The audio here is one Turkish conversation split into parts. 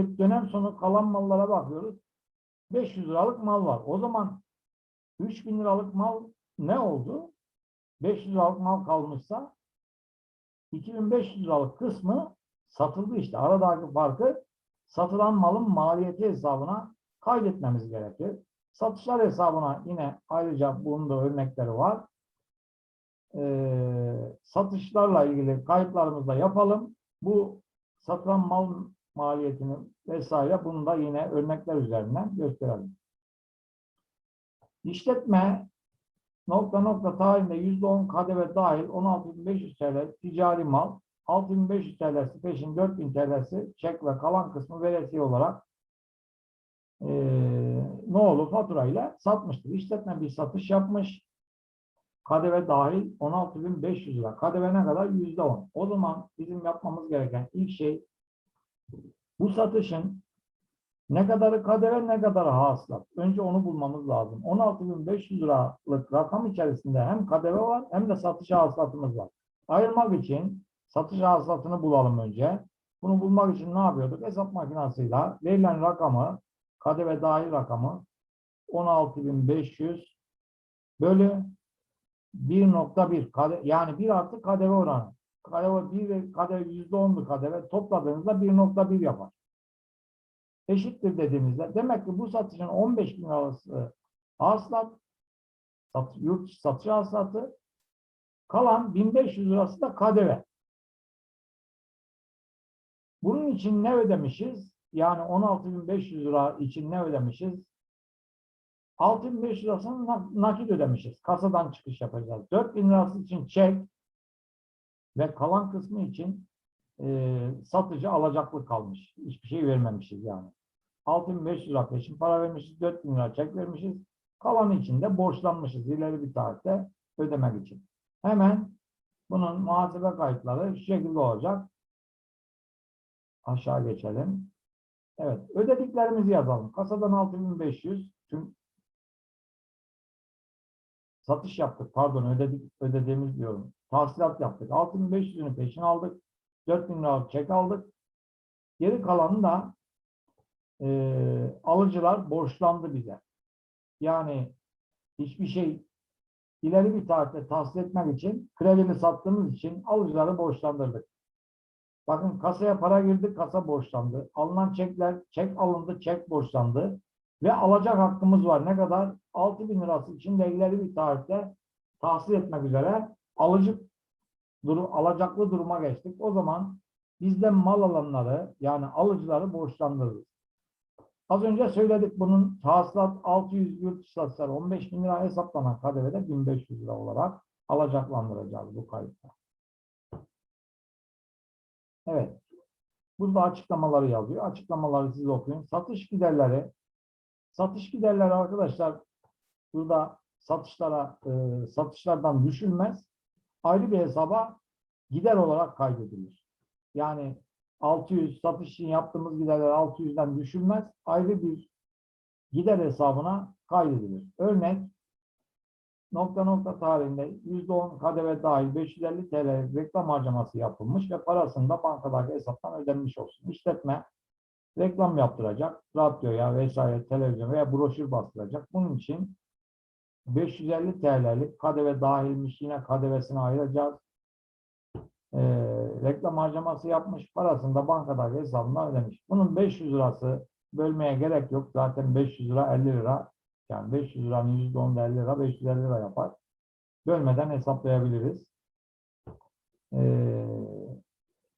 gidip dönem sonu kalan mallara bakıyoruz. 500 liralık mal var. O zaman 3000 liralık mal ne oldu? 500 liralık mal kalmışsa 2500 liralık kısmı satıldı işte. Aradaki farkı satılan malın maliyeti hesabına kaydetmemiz gerekir. Satışlar hesabına yine ayrıca bunun da örnekleri var. Ee, satışlarla ilgili kayıtlarımızı da yapalım. Bu satılan mal maliyetini vesaire bunu da yine örnekler üzerinden gösterelim. İşletme nokta nokta tarihinde %10 KDV dahil 16.500 TL ticari mal, 6.500 TL'si peşin 4.000 TL'si çek ve kalan kısmı veresiye olarak eee ne olur faturayla satmıştır. İşletme bir satış yapmış. KDV dahil 16.500 lira. KDV ne kadar? %10. O zaman bizim yapmamız gereken ilk şey bu satışın ne kadarı KDV ne kadarı hasılat. Önce onu bulmamız lazım. 16.500 liralık rakam içerisinde hem KDV var hem de satış hasılatımız var. Ayırmak için satış hasılatını bulalım önce. Bunu bulmak için ne yapıyorduk? Hesap makinasıyla verilen rakamı KDV dahil rakamı 16.500 bölü 1.1 KDV yani 1 artı KDV oranı. KDV 1 ve KDV %10'du KDV topladığınızda 1.1 yapar. Eşittir dediğimizde demek ki bu satışın 15 bin lirası hasılat sat, yurt dışı satış hasılatı kalan 1500 lirası da KDV. Bunun için ne ödemişiz? Yani 16.500 lira için ne ödemişiz? 6.500 lirasını na- nakit ödemişiz. Kasadan çıkış yapacağız. 4.000 lirası için çek ve kalan kısmı için e, satıcı alacaklı kalmış. Hiçbir şey vermemişiz yani. 6.500 lira peşin para vermişiz. 4.000 lira çek vermişiz. Kalanı için de borçlanmışız. ileri bir tarihte ödemek için. Hemen bunun muhasebe kayıtları şu şekilde olacak. Aşağı geçelim. Evet. Ödediklerimizi yazalım. Kasadan 6500 tüm satış yaptık. Pardon ödedik, ödediğimiz diyorum. Tahsilat yaptık. 6500'ünü peşin aldık. 4000 lira çek aldık. Geri kalanı da e, alıcılar borçlandı bize. Yani hiçbir şey ileri bir tarihte tahsil etmek için kredili sattığımız için alıcıları borçlandırdık. Bakın kasaya para girdi, kasa borçlandı. Alınan çekler, çek alındı, çek borçlandı. Ve alacak hakkımız var. Ne kadar? 6 bin lirası için de ileri bir tarihte tahsil etmek üzere alıcı durum, alacaklı duruma geçtik. O zaman bizden mal alanları yani alıcıları borçlandırırız. Az önce söyledik bunun tahsilat 600 yurt satışlar 15 bin lira hesaplanan KDV'de 1500 lira olarak alacaklandıracağız bu kayıtta. Evet. Burada açıklamaları yazıyor. Açıklamaları siz okuyun. Satış giderleri satış giderleri arkadaşlar burada satışlara e, satışlardan düşülmez. Ayrı bir hesaba gider olarak kaydedilir. Yani 600 satış için yaptığımız giderler 600'den düşülmez. Ayrı bir gider hesabına kaydedilir. Örnek nokta nokta tarihinde %10 KDV dahil 550 TL reklam harcaması yapılmış ve parasını da bankadaki hesaptan ödenmiş olsun. İşletme reklam yaptıracak, radyoya vesaire, televizyon veya broşür bastıracak. Bunun için 550 TL'lik KDV dahilmiş yine KDV'sini ayıracağız. Ee, reklam harcaması yapmış, parasını da bankadaki hesabından ödemiş. Bunun 500 lirası bölmeye gerek yok. Zaten 500 lira 50 lira yani 500 liranın %10'da 50 lira 550 lira yapar. Bölmeden hesaplayabiliriz. Ee,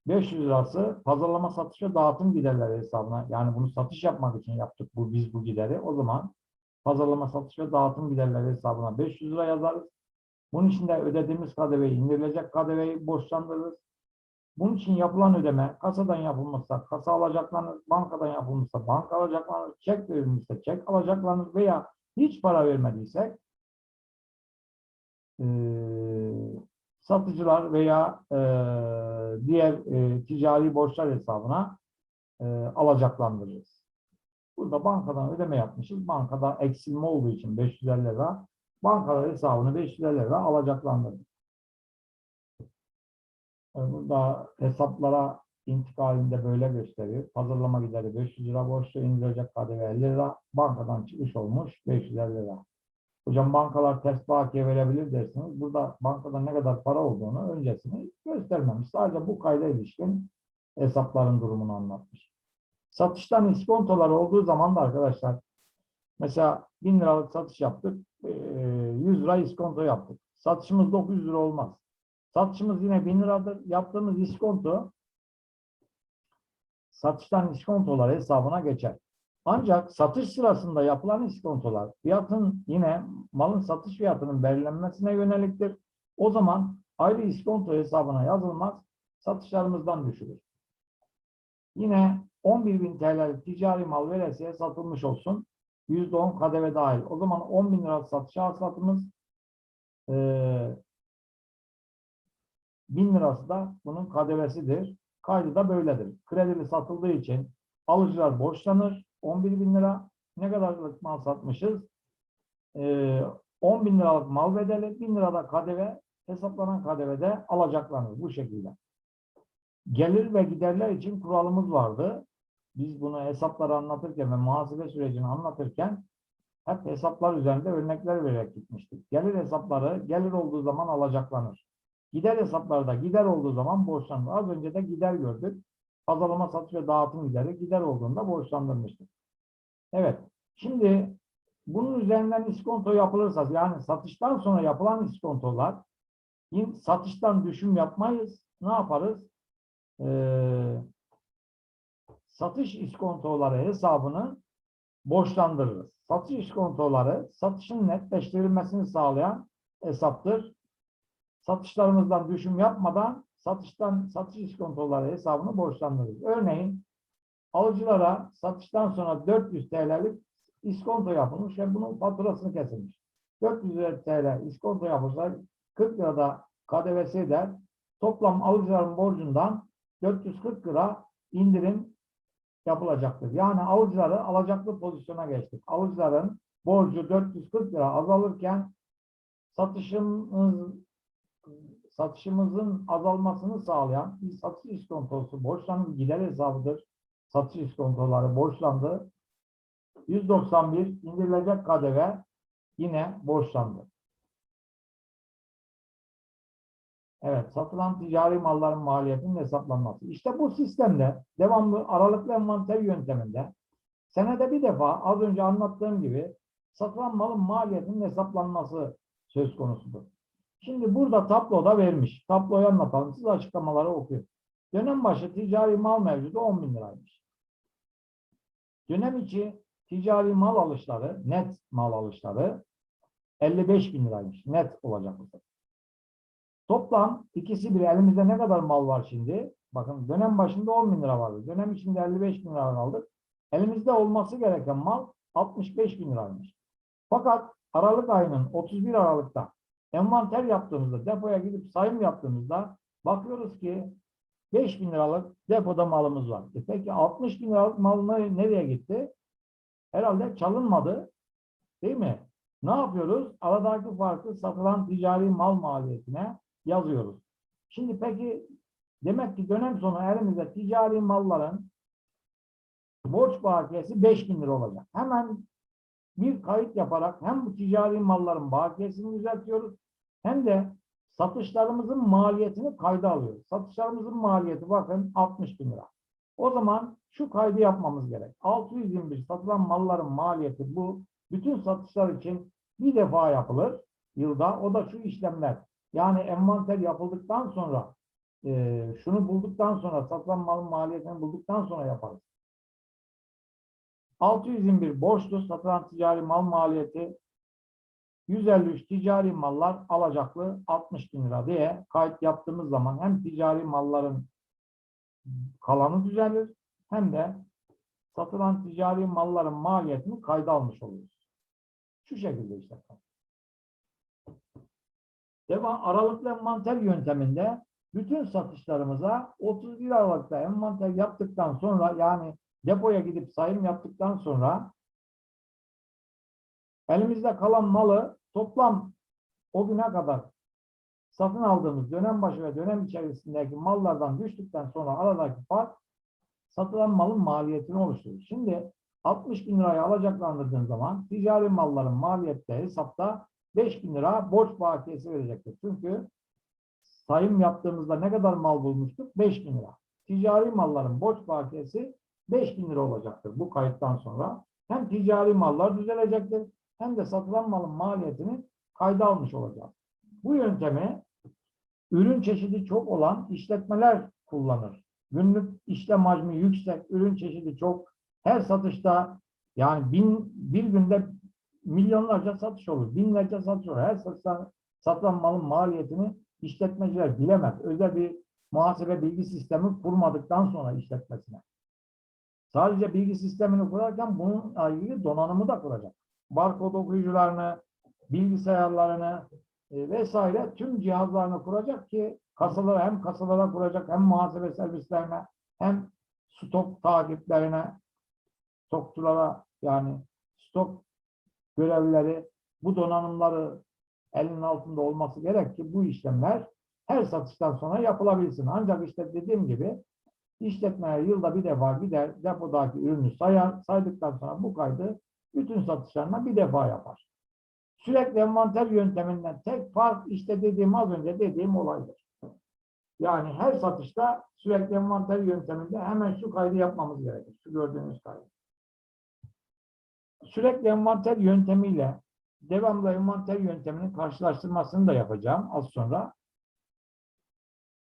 500 lirası pazarlama satış ve dağıtım giderleri hesabına yani bunu satış yapmak için yaptık bu biz bu gideri. O zaman pazarlama satış ve dağıtım giderleri hesabına 500 lira yazarız. Bunun için de ödediğimiz KDV'yi indirilecek KDV'yi borçlandırırız. Bunun için yapılan ödeme kasadan yapılmışsa kasa alacaklanır, bankadan yapılmışsa banka alacaklanır, çek verilmişse çek alacaklanır veya hiç para vermediysek eee, satıcılar veya eee, diğer eee, ticari borçlar hesabına eee, alacaklandırırız. Burada bankadan ödeme yapmışız. Bankada eksilme olduğu için 550 lira bankalar hesabını 550 lira alacaklandırdık. Burada hesaplara intikalinde böyle gösteriyor. Hazırlama gideri 500 lira borçlu indirilecek KDV 50 lira. Bankadan çıkış olmuş 550 lira. Hocam bankalar ters bakiye verebilir dersiniz. Burada bankada ne kadar para olduğunu öncesini göstermemiş. Sadece bu kayda ilişkin hesapların durumunu anlatmış. Satıştan iskontolar olduğu zaman da arkadaşlar mesela 1000 liralık satış yaptık. eee, 100 lira iskonto yaptık. Satışımız 900 lira olmaz. Satışımız yine 1000 liradır. Yaptığımız iskonto satıştan iskontolar hesabına geçer. Ancak satış sırasında yapılan iskontolar fiyatın yine malın satış fiyatının belirlenmesine yöneliktir. O zaman ayrı iskonto hesabına yazılmaz, satışlarımızdan düşülür. Yine 11.000 TL ticari mal veresiye satılmış olsun. %10 KDV dahil. O zaman 10.000 lira satış hasılatımız eee 1000 lirası da bunun KDV'sidir. Kaydı da böyledir. Kredili satıldığı için alıcılar borçlanır. 11 bin lira. Ne kadarlık mal satmışız? Ee, 10 bin liralık mal bedeli, 1000 lirada KDV, hesaplanan KDV de alacaklanır bu şekilde. Gelir ve giderler için kuralımız vardı. Biz bunu hesapları anlatırken ve muhasebe sürecini anlatırken hep hesaplar üzerinde örnekler vererek gitmiştik. Gelir hesapları gelir olduğu zaman alacaklanır. Gider hesaplarda gider olduğu zaman borçlanır. Az önce de gider gördük. Pazarlama, satış ve dağıtım gideri gider olduğunda borçlandırmıştık. Evet. Şimdi bunun üzerinden iskonto yapılırsa yani satıştan sonra yapılan iskontolar satıştan düşüm yapmayız. Ne yaparız? Ee, satış iskontoları hesabını borçlandırırız. Satış iskontoları satışın netleştirilmesini sağlayan hesaptır satışlarımızdan düşüm yapmadan satıştan satış iskontoları hesabını borçlandırırız. Örneğin alıcılara satıştan sonra 400 TL'lik iskonto yapılmış ve bunun faturasını kesilmiş. 400 TL iskonto yapılsa 40 lirada KDV'si eder. Toplam alıcıların borcundan 440 lira indirim yapılacaktır. Yani alıcıları alacaklı pozisyona geçtik. Alıcıların borcu 440 lira azalırken satışımız satışımızın azalmasını sağlayan bir satış iskontosu borçlanma gider hesabıdır. Satış iskontoları borçlandı. 191 indirilecek KDV yine borçlandı. Evet, satılan ticari malların maliyetinin hesaplanması. İşte bu sistemde devamlı aralıklı envanter yönteminde senede bir defa az önce anlattığım gibi satılan malın maliyetinin hesaplanması söz konusudur. Şimdi burada tabloda vermiş. Tabloyu anlatalım. Siz açıklamaları okuyun. Dönem başı ticari mal mevcudu 10 bin liraymış. Dönem içi ticari mal alışları, net mal alışları 55 bin liraymış. Net olacak bu sefer. Toplam ikisi bir elimizde ne kadar mal var şimdi? Bakın dönem başında 10 bin lira vardı. Dönem içinde 55 bin lira aldık. Elimizde olması gereken mal 65 bin liraymış. Fakat Aralık ayının 31 Aralık'ta envanter yaptığımızda, depoya gidip sayım yaptığımızda bakıyoruz ki 5 bin liralık depoda malımız var. E peki 60 bin liralık mal ne- nereye gitti? Herhalde çalınmadı. Değil mi? Ne yapıyoruz? Aradaki farkı satılan ticari mal maliyetine yazıyoruz. Şimdi peki demek ki dönem sonu elimizde ticari malların borç bakiyesi 5 bin lira olacak. Hemen bir kayıt yaparak hem bu ticari malların bakiyesini düzeltiyoruz hem de satışlarımızın maliyetini kayda alıyoruz. Satışlarımızın maliyeti bakın 60 bin lira. O zaman şu kaydı yapmamız gerek. 621 satılan malların maliyeti bu. Bütün satışlar için bir defa yapılır yılda. O da şu işlemler. Yani envanter yapıldıktan sonra e, şunu bulduktan sonra satılan malın maliyetini bulduktan sonra yaparız. 621 borçlu satılan ticari mal maliyeti 153 ticari mallar alacaklı 60 bin lira diye kayıt yaptığımız zaman hem ticari malların kalanı düzelir hem de satılan ticari malların maliyetini kayda almış oluyoruz. Şu şekilde işte. Devam aralıklı envanter yönteminde bütün satışlarımıza 31 Aralık'ta envanter yaptıktan sonra yani depoya gidip sayım yaptıktan sonra elimizde kalan malı toplam o güne kadar satın aldığımız dönem başı ve dönem içerisindeki mallardan düştükten sonra aradaki fark satılan malın maliyetini oluşturur. Şimdi 60 bin liraya alacaklandırdığın zaman ticari malların maliyette hesapta 5 bin lira borç bakiyesi verecektir. Çünkü sayım yaptığımızda ne kadar mal bulmuştuk? 5 bin lira. Ticari malların borç bakiyesi 5 bin lira olacaktır bu kayıttan sonra. Hem ticari mallar düzelecektir hem de satılan malın maliyetini kayda almış olacağız. Bu yöntemi ürün çeşidi çok olan işletmeler kullanır. Günlük işlem hacmi yüksek, ürün çeşidi çok. Her satışta yani bin, bir günde milyonlarca satış olur, binlerce satış olur. Her satışta satılan malın maliyetini işletmeciler bilemez. Özel bir muhasebe bilgi sistemi kurmadıktan sonra işletmesine. Sadece bilgi sistemini kurarken bununla ilgili donanımı da kuracak. Barkod okuyucularını, bilgisayarlarını e, vesaire tüm cihazlarını kuracak ki kasalara hem kasalara kuracak hem muhasebe servislerine hem stok takiplerine stokçulara yani stok görevlileri bu donanımları elinin altında olması gerek ki bu işlemler her satıştan sonra yapılabilsin. Ancak işte dediğim gibi işletmeler yılda bir defa gider depodaki ürünü sayar. Saydıktan sonra bu kaydı bütün satışlarına bir defa yapar. Sürekli envanter yönteminden tek fark işte dediğim az önce dediğim olaydır. Yani her satışta sürekli envanter yönteminde hemen şu kaydı yapmamız gerekir. Şu gördüğünüz kaydı. Sürekli envanter yöntemiyle devamlı envanter yönteminin karşılaştırmasını da yapacağım az sonra.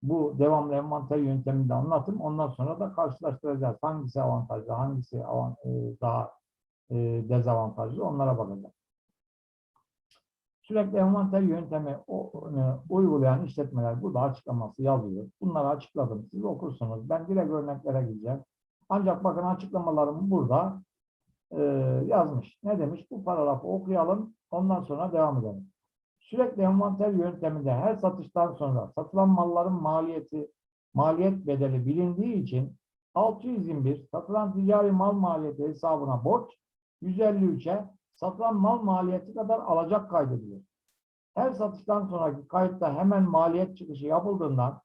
Bu devamlı envanter yöntemini de anlatayım. Ondan sonra da karşılaştıracağız. Hangisi avantajlı, hangisi e, daha e, dezavantajlı onlara bakacağız. Sürekli envanter yöntemi e, uygulayan işletmeler burada açıklaması yazıyor. Bunları açıkladım. Siz okursunuz. Ben direkt örneklere gideceğim. Ancak bakın açıklamalarım burada e, yazmış. Ne demiş? Bu paragrafı okuyalım. Ondan sonra devam edelim. Sürekli envanter yönteminde her satıştan sonra satılan malların maliyeti, maliyet bedeli bilindiği için 621 satılan ticari mal maliyeti hesabına borç, 153'e satılan mal maliyeti kadar alacak kaydedilir. Her satıştan sonraki kayıtta hemen maliyet çıkışı yapıldığından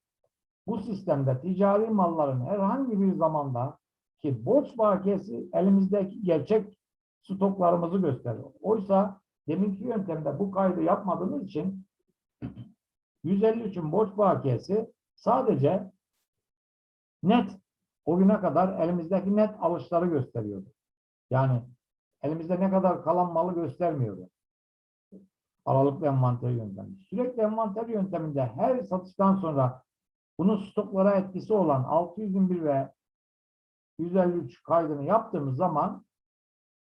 bu sistemde ticari malların herhangi bir zamanda ki borç bakiyesi elimizdeki gerçek stoklarımızı gösteriyor. Oysa deminki yöntemde bu kaydı yapmadığımız için 153'ün borç bakiyesi sadece net o güne kadar elimizdeki net alışları gösteriyordu. Yani elimizde ne kadar kalan malı göstermiyordu. Aralıklı envanter yöntemi. Sürekli envanter yönteminde her satıştan sonra bunun stoklara etkisi olan 601 ve 153 kaydını yaptığımız zaman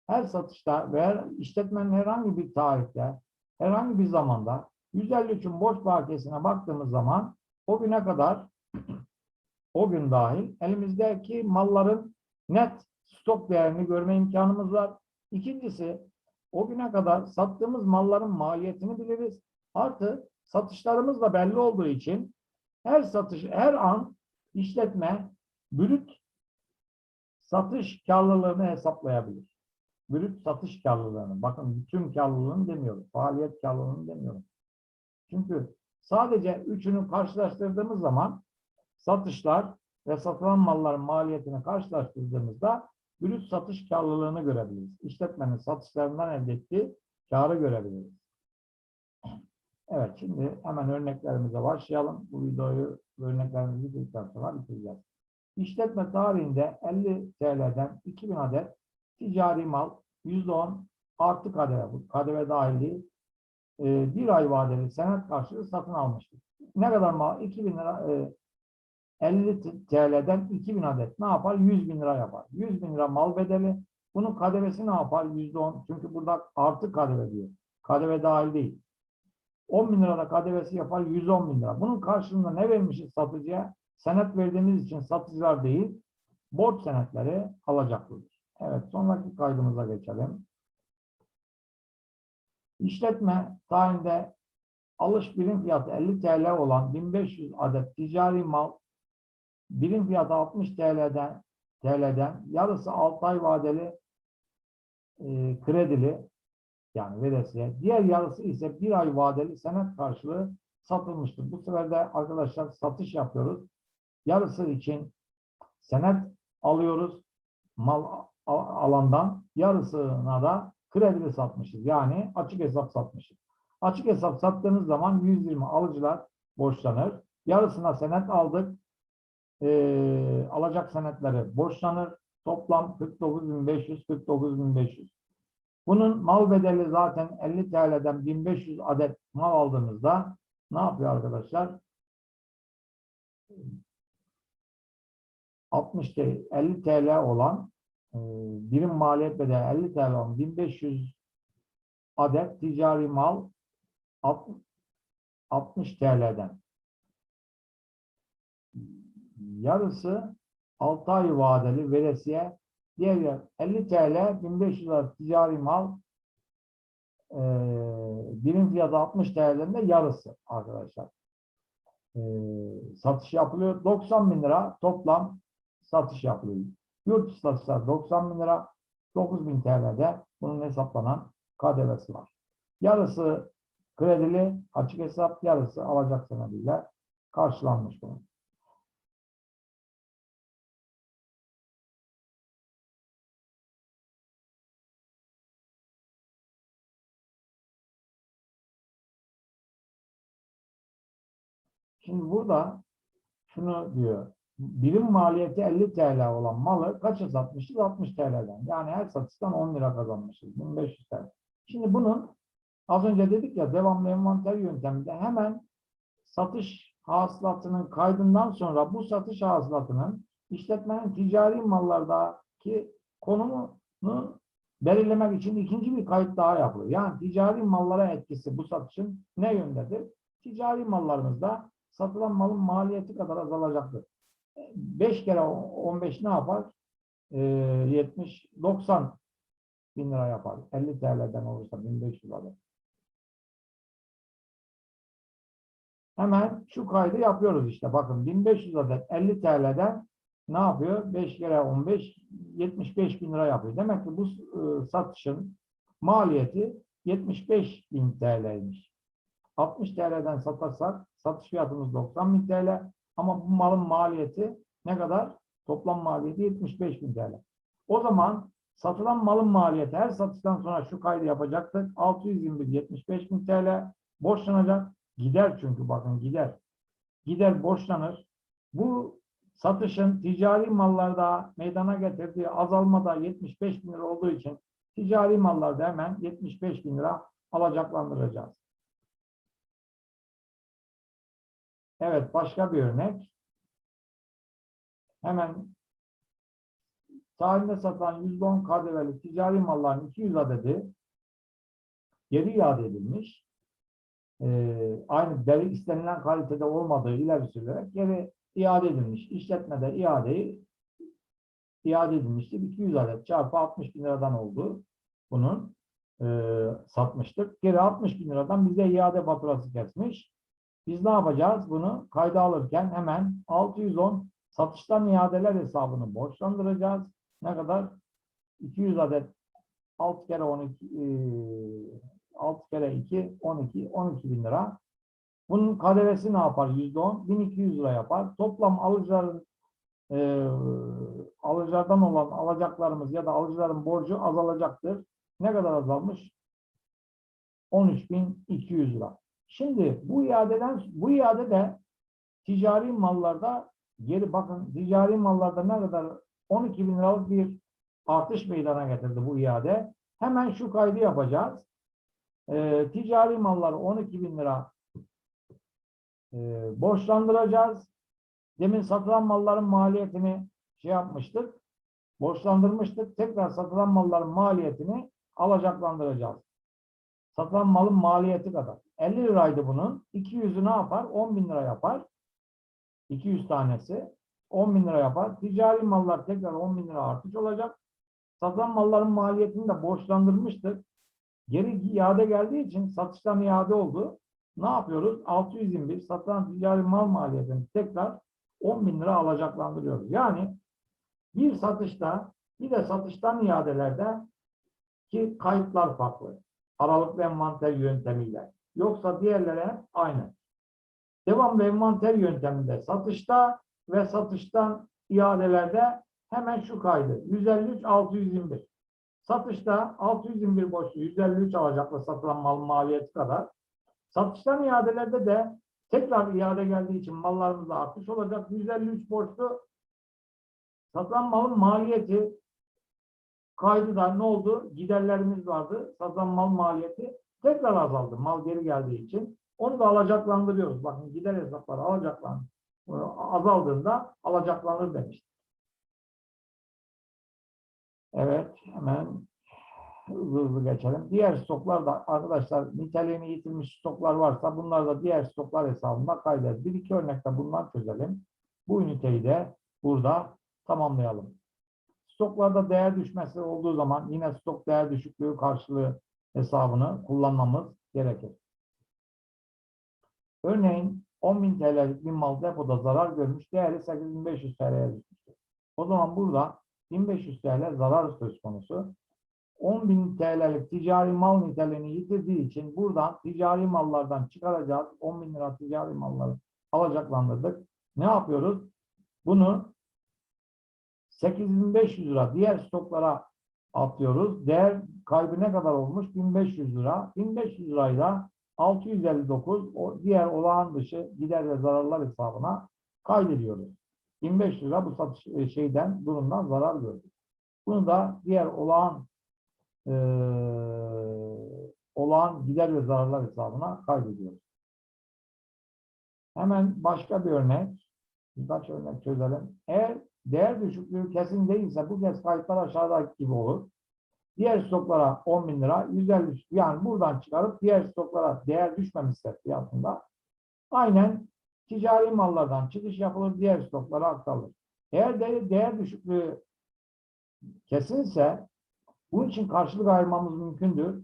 her satışta ve her işletmenin herhangi bir tarihte, herhangi bir zamanda 153'ün borç bakiyesine baktığımız zaman o güne kadar o gün dahil elimizdeki malların net stok değerini görme imkanımız var. İkincisi o güne kadar sattığımız malların maliyetini biliriz. Artı satışlarımız da belli olduğu için her satış, her an işletme brüt satış karlılığını hesaplayabilir. Brüt satış karlılığını. Bakın bütün karlılığını demiyorum. Faaliyet karlılığını demiyorum. Çünkü sadece üçünü karşılaştırdığımız zaman satışlar ve satılan malların maliyetini karşılaştırdığımızda brüt satış karlılığını görebiliriz. İşletmenin satışlarından elde ettiği karı görebiliriz. Evet, şimdi hemen örneklerimize başlayalım. Bu videoyu örneklerimizi bitirdikten sonra bitireceğiz. İşletme tarihinde 50 TL'den 2000 adet ticari mal %10 artı KDV, KDV dahili e, bir ay vadeli senet karşılığı satın almıştır. Ne kadar mal? 2000 lira e, 50 TL'den 2000 adet ne yapar? 100 bin lira yapar. 100 bin lira mal bedeli. Bunun KDV'si ne yapar? %10. Çünkü burada artı KDV diyor. KDV dahil değil. 10 bin lirada KDV'si yapar 110 bin lira. Bunun karşılığında ne vermişiz satıcıya? Senet verdiğimiz için satıcılar değil, borç senetleri alacaklıdır. Evet, sonraki kaydımıza geçelim. İşletme tarihinde alış birim fiyatı 50 TL olan 1500 adet ticari mal birim fiyatı 60 TL'den TL'den yarısı 6 ay vadeli e, kredili yani veresiye. Diğer yarısı ise bir ay vadeli senet karşılığı satılmıştır. Bu sefer de arkadaşlar satış yapıyoruz. Yarısı için senet alıyoruz mal alandan. Yarısına da kredili satmışız. Yani açık hesap satmışız. Açık hesap sattığınız zaman 120 alıcılar borçlanır. Yarısına senet aldık. Ee, alacak senetleri borçlanır. Toplam 49.500, 49.500. Bunun mal bedeli zaten 50 TL'den 1500 adet mal aldığınızda ne yapıyor arkadaşlar? 60 TL, 50 TL olan e, birim maliyet bedeli 50 TL olan 1500 adet ticari mal 60 60 TL'den. Yarısı 6 ay vadeli veresiye diğer yer 50 TL 1500 lira ticari mal e, birim fiyatı 60 TL'den de yarısı arkadaşlar. E, satış yapılıyor. 90 bin lira toplam satış yapılıyor. Yurt dışı satışlar 90 bin lira 9 bin TL'de bunun hesaplanan KDV'si var. Yarısı kredili açık hesap yarısı alacak senediyle karşılanmış bunun. Şimdi burada şunu diyor. Birim maliyeti 50 TL olan malı kaça satmışız? 60 TL'den. Yani her satıştan 10 lira kazanmışız. 1500 TL. Şimdi bunun az önce dedik ya devamlı envanter yönteminde hemen satış hasılatının kaydından sonra bu satış hasılatının işletmenin ticari mallardaki konumunu belirlemek için ikinci bir kayıt daha yapılıyor. Yani ticari mallara etkisi bu satışın ne yöndedir? Ticari mallarımızda satılan malın maliyeti kadar azalacaktır. 5 kere 15 ne yapar? Ee, 70, 90 bin lira yapar. 50 TL'den olursa 1500 alır. Hemen şu kaydı yapıyoruz işte. Bakın 1500 adet 50 TL'den ne yapıyor? 5 kere 15 75 bin lira yapıyor. Demek ki bu e, satışın maliyeti 75 bin TL'ymiş. 60 TL'den satarsak satış fiyatımız 90 bin TL ama bu malın maliyeti ne kadar? Toplam maliyeti 75 bin TL. O zaman satılan malın maliyeti her satıştan sonra şu kaydı yapacaktık. 621 75 bin TL borçlanacak. Gider çünkü bakın gider. Gider borçlanır. Bu satışın ticari mallarda meydana getirdiği azalmada 75 bin lira olduğu için ticari mallarda hemen 75 bin lira alacaklandıracağız. Evet, başka bir örnek. Hemen tarihinde satılan %10 KDV'li ticari malların 200 adedi geri iade edilmiş. Ee, aynı deri istenilen kalitede olmadığı ileri sürülerek geri iade edilmiş. İşletmede iadeyi iade edilmiştir. 200 adet çarpı 60 bin liradan oldu. Bunun e, satmıştık. Geri 60 bin liradan bize iade faturası kesmiş. Biz ne yapacağız? Bunu kayda alırken hemen 610 satıştan iadeler hesabını borçlandıracağız. Ne kadar? 200 adet 6 kere 12 e, 6 kere 2 12 12 bin lira. Bunun KDV'si ne yapar? %10 1200 lira yapar. Toplam alıcıların e, alıcılardan olan alacaklarımız ya da alıcıların borcu azalacaktır. Ne kadar azalmış? 13.200 lira. Şimdi bu iadeden bu iade de ticari mallarda geri bakın ticari mallarda ne kadar 12 bin liralık bir artış meydana getirdi bu iade. Hemen şu kaydı yapacağız. Ee, ticari malları 12 bin lira e, borçlandıracağız. Demin satılan malların maliyetini şey yapmıştık. Borçlandırmıştık. Tekrar satılan malların maliyetini alacaklandıracağız. Satılan malın maliyeti kadar. 50 liraydı bunun. 200'ü ne yapar? 10 bin lira yapar. 200 tanesi. 10 bin lira yapar. Ticari mallar tekrar 10 bin lira artış olacak. Satılan malların maliyetini de borçlandırmıştık. Geri iade geldiği için satıştan iade oldu. Ne yapıyoruz? 621 satılan ticari mal maliyetini tekrar 10 bin lira alacaklandırıyoruz. Yani bir satışta bir de satıştan iadelerde ki kayıtlar farklı. Aralıklı envanter yöntemiyle. Yoksa diğerlere aynı. devamlı envanter yönteminde satışta ve satıştan iadelerde hemen şu kaydı. 153 621. Satışta 621 borçlu 153 alacakla satılan malın maliyeti kadar. Satıştan iadelerde de tekrar iade geldiği için mallarımızda artış olacak. 153 borçlu satılan malın maliyeti kaydı da ne oldu? Giderlerimiz vardı. Satılan mal maliyeti tekrar azaldı. Mal geri geldiği için. Onu da alacaklandırıyoruz. Bakın gider hesapları alacaklan azaldığında alacaklanır demiştik. Evet, hemen hızlı hızlı geçelim. Diğer stoklar da arkadaşlar niteliğini yitirmiş stoklar varsa bunlar da diğer stoklar hesabında kaydeder. Bir iki örnekte bundan çözelim. Bu üniteyi de burada tamamlayalım. Stoklarda değer düşmesi olduğu zaman yine stok değer düşüklüğü karşılığı hesabını kullanmamız gerekir. Örneğin 10.000 TL'lik bir mal depoda zarar görmüş, değeri 8.500 TL'ye düşmüştür. O zaman burada 1500 TL zarar söz konusu. 10.000 TL'lik ticari mal niteliğini yitirdiği için buradan ticari mallardan çıkaracağız. 10.000 lira ticari malları alacaklandırdık. Ne yapıyoruz? Bunu 8500 lira diğer stoklara atıyoruz. Değer kaybı ne kadar olmuş? 1500 lira. 1500 lirayı da 659 o diğer olağan dışı gider ve zararlar hesabına kaydediyoruz. 2500 lira bu satış e, şeyden durumdan zarar gördük. Bunu da diğer olağan e, olağan gider ve zararlar hesabına kaydediyoruz. Hemen başka bir örnek. Birkaç örnek çözelim. Eğer değer düşüklüğü kesin değilse bu kez kayıtlar aşağıdaki gibi olur. Diğer stoklara 10 bin lira, 150 yani buradan çıkarıp diğer stoklara değer düşmemişse fiyatında aynen ticari mallardan çıkış yapılır, diğer stoklara aktarılır. Eğer değer, değer düşüklüğü kesinse bunun için karşılık ayırmamız mümkündür.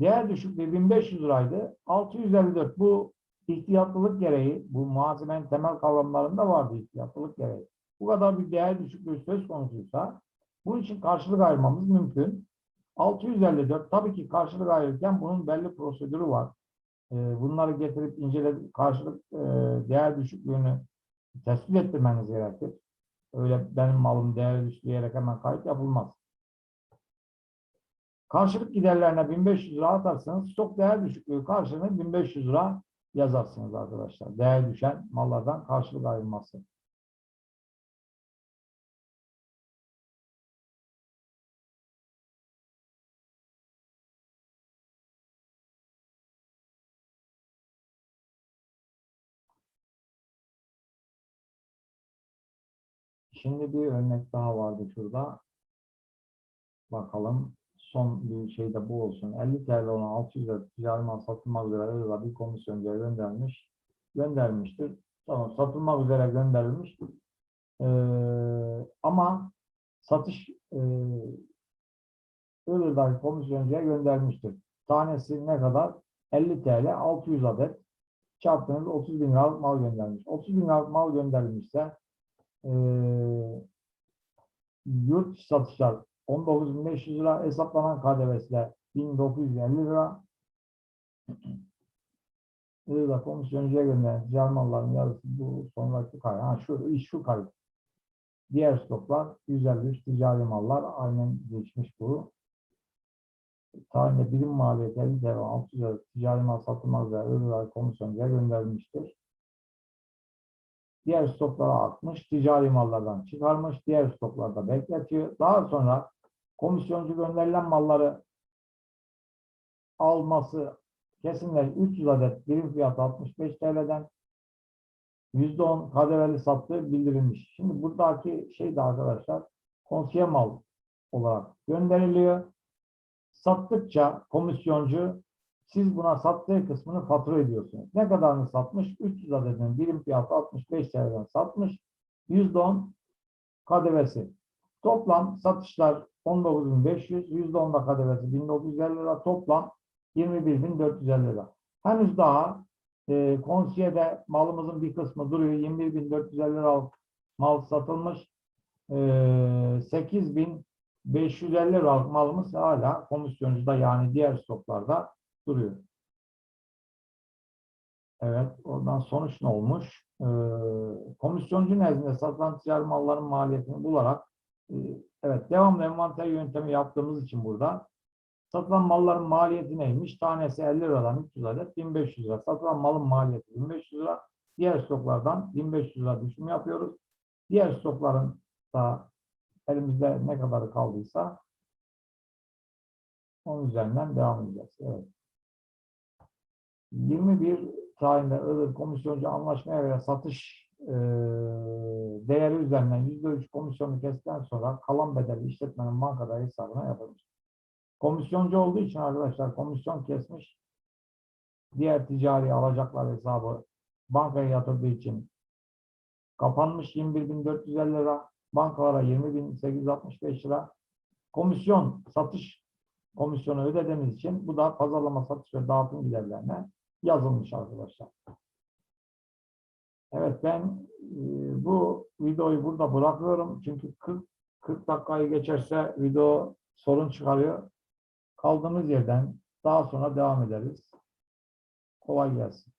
Değer düşüklüğü 1500 liraydı. 654 bu ihtiyatlılık gereği, bu muhasebenin temel kavramlarında vardı ihtiyatlılık gereği. Bu kadar bir değer düşüklüğü söz konusuysa bunun için karşılık ayırmamız mümkün. 654 tabii ki karşılık ayırırken bunun belli prosedürü var. Ee, bunları getirip inceleyip karşılık e, değer düşüklüğünü tespit ettirmeniz gerekir. Öyle benim malım değer düşükleyerek hemen kayıt yapılmaz. Karşılık giderlerine 1500 lira atarsanız stok değer düşüklüğü karşılığını 1500 lira yazarsınız arkadaşlar. Değer düşen mallardan karşılık ayrılması. Şimdi bir örnek daha vardı şurada. Bakalım. Son bir şey de bu olsun. 50 TL olan 600 lira ticari satılmak üzere öyle bir komisyoncuya göndermiş. Göndermiştir. Tamam satılmak üzere gönderilmiş. Ee, ama satış e, dahi komisyoncuya göndermiştir. Tanesi ne kadar? 50 TL 600 adet çarptığınız 30 bin liralık mal göndermiş. 30 bin liralık mal gönderilmişse e, yurt satışlar 19.500 lira hesaplanan KDV'si de 1950 lira. Iğda komisyoncuya gönderen ticari malların yarısı bu sonraki kayıt. Ha şu iş şu kayıt. Diğer stoklar 153 ticari mallar aynen geçmiş bu. Tarihinde birim maliyeti 50 TL 600 lira ticari mal satılmaz ve Iğda komisyoncuya gönderilmiştir. Diğer stoklara atmış, ticari mallardan çıkarmış, diğer stoklarda bekletiyor. Daha sonra komisyoncu gönderilen malları alması kesinler 300 adet birim fiyatı 65 TL'den %10 KDV'li sattığı bildirilmiş. Şimdi buradaki şey de arkadaşlar konsiye mal olarak gönderiliyor. Sattıkça komisyoncu siz buna sattığı kısmını fatura ediyorsunuz. Ne kadarını satmış? 300 adetin birim fiyatı 65 TL'den satmış. %10 KDV'si. Toplam satışlar 19.500, %10'da KDV'si 1950 lira, toplam 21.450 lira. Henüz daha e, konsiyede malımızın bir kısmı duruyor. 21.450 lira mal satılmış. E, 8.550 lira malımız hala komisyoncuda yani diğer stoklarda duruyor. Evet, oradan sonuç ne olmuş? Ee, komisyoncu nezdinde satılan ticari malların maliyetini bularak e, evet devamlı envanter yöntemi yaptığımız için burada satılan malların maliyeti neymiş? Tanesi 50 liradan 300 adet 1500 lira. Satılan malın maliyeti 1500 lira. Diğer stoklardan 1500 lira düşüm yapıyoruz. Diğer stokların da elimizde ne kadarı kaldıysa onun üzerinden devam edeceğiz. Evet. 21 tarihinde Iğdır komisyoncu anlaşmaya veya satış eee, değeri üzerinden %3 komisyonu kestikten sonra kalan bedeli işletmenin bankada hesabına yapılmış. Komisyoncu olduğu için arkadaşlar komisyon kesmiş. Diğer ticari alacaklar hesabı bankaya yatırdığı için kapanmış 21.450 lira. Bankalara 20.865 lira. Komisyon, satış komisyonu ödediğimiz için bu da pazarlama, satış ve dağıtım giderlerine yazılmış arkadaşlar. Evet ben e, bu videoyu burada bırakıyorum. Çünkü 40, 40 dakikayı geçerse video sorun çıkarıyor. Kaldığımız yerden daha sonra devam ederiz. Kolay gelsin.